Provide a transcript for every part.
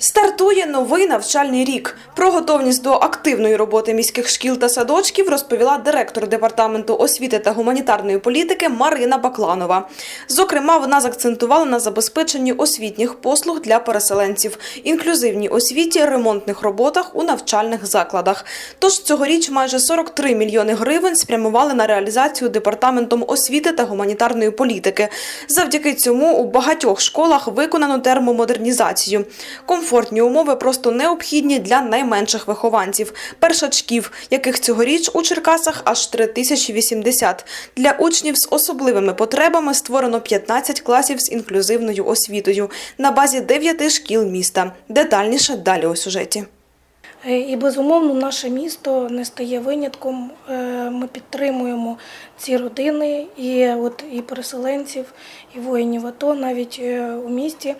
Стартує новий навчальний рік. Про готовність до активної роботи міських шкіл та садочків розповіла директор департаменту освіти та гуманітарної політики Марина Бакланова. Зокрема, вона заакцентувала на забезпеченні освітніх послуг для переселенців, інклюзивній освіті, ремонтних роботах у навчальних закладах. Тож цьогоріч майже 43 мільйони гривень спрямували на реалізацію департаментом освіти та гуманітарної політики. Завдяки цьому у багатьох школах виконано термомодернізацію. Комфортні умови просто необхідні для найменших вихованців – першачків, яких цьогоріч у Черкасах аж 3080. Для учнів з особливими потребами створено 15 класів з інклюзивною освітою на базі 9 шкіл міста. Детальніше далі у сюжеті. Е, І безумовно, наше місто не стає винятком. Е, Ми підтримуємо ці родини і от і переселенців, і воїнів АТО. Навіть е, у місті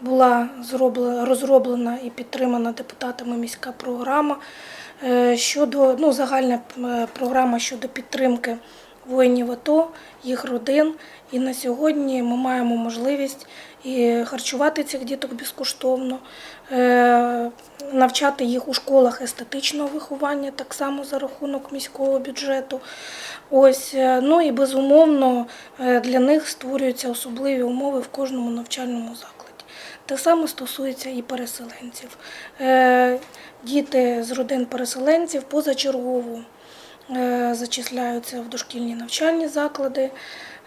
була зроблена розроблена і підтримана депутатами міська програма щодо ну загальна програма щодо підтримки воїнів АТО, їх родин. І на сьогодні ми маємо можливість і харчувати цих діток безкоштовно, е, навчати їх у школах естетичного виховання, так само за рахунок міського бюджету. Ось, е, ну і безумовно е, для них створюються особливі умови в кожному навчальному закладі. Те саме стосується і переселенців. Діти з родин переселенців позачергово зачисляються в дошкільні навчальні заклади.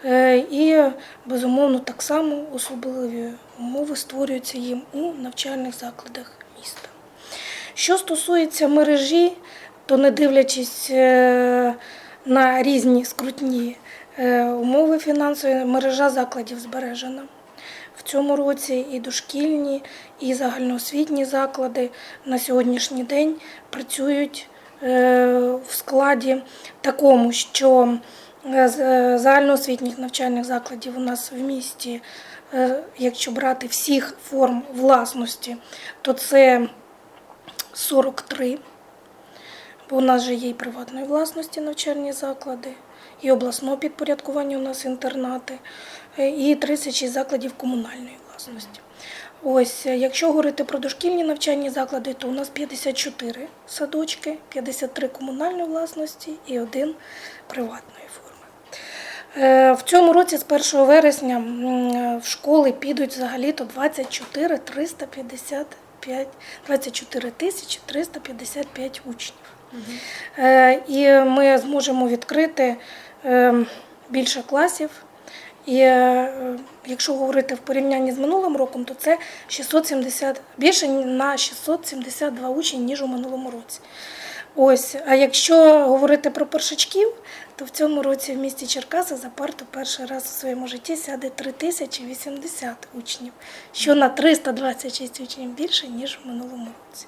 Е, І, безумовно, так само особливі умови створюються їм у навчальних закладах міста. Що стосується мережі, то не дивлячись е, на різні скрутні е, умови фінансові, мережа закладів збережена. В цьому році і дошкільні, і загальноосвітні заклади на сьогоднішній день працюють е, в складі такому, що е, е, загальноосвітніх навчальних закладів у нас в місті, е, якщо брати всіх форм власності, то це 43. Бо у нас же є і приватної власності навчальні заклади, і обласного підпорядкування у нас інтернати, е, і 36 закладів комунальної власності. Ось, е, якщо говорити про дошкільні навчальні заклади, то у нас 54 садочки, 53 комунальної власності і один приватної форми. Е, В цьому році з 1 вересня е, в школи підуть взагалі-то 24 355, 24 тисячі 355 учнів. Е, І ми зможемо відкрити е, більше класів. І е, якщо говорити в порівнянні з минулим роком, то це 670, більше на 672 учні, ніж у минулому році. Ось, а якщо говорити про першачків, то в цьому році в місті Черкаси за парту перший раз у своєму житті сяде 3080 учнів, що на 326 учнів більше, ніж в минулому році.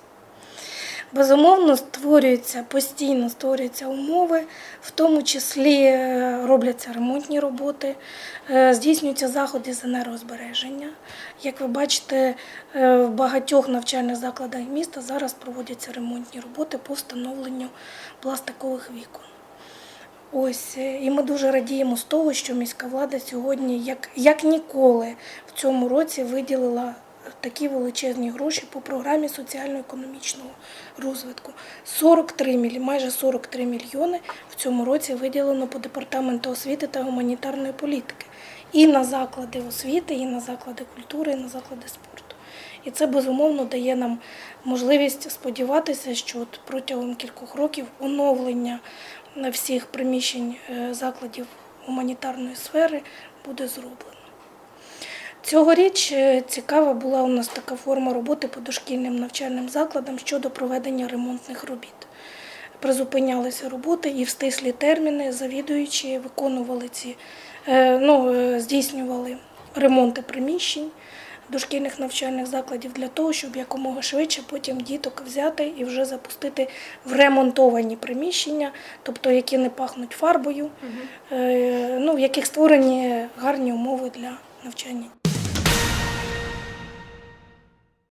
Безумовно, створюються постійно створюються умови, в тому числі е, робляться ремонтні роботи, е, здійснюються заходи з енергозбереження. Як ви бачите, е, в багатьох навчальних закладах міста зараз проводяться ремонтні роботи по встановленню пластикових вікон. Ось і ми дуже радіємо з того, що міська влада сьогодні, як, як ніколи, в цьому році виділила такі величезні гроші по програмі соціально-економічного розвитку. 43 міль, майже 43 мільйони в цьому році виділено по департаменту освіти та гуманітарної політики і на заклади освіти, і на заклади культури, і на заклади спорту. І це безумовно дає нам можливість сподіватися, що от протягом кількох років оновлення всіх приміщень е, закладів гуманітарної сфери буде зроблено. Цьогоріч е, цікава була у нас така форма роботи по дошкільним навчальним закладам щодо проведення ремонтних робіт. Призупинялися роботи і в стислі терміни завідуючі виконували ці, е, ну, е, здійснювали ремонти приміщень дошкільних навчальних закладів для того, щоб якомога швидше потім діток взяти і вже запустити в ремонтовані приміщення, тобто які не пахнуть фарбою, е, ну, в яких створені гарні умови для навчання.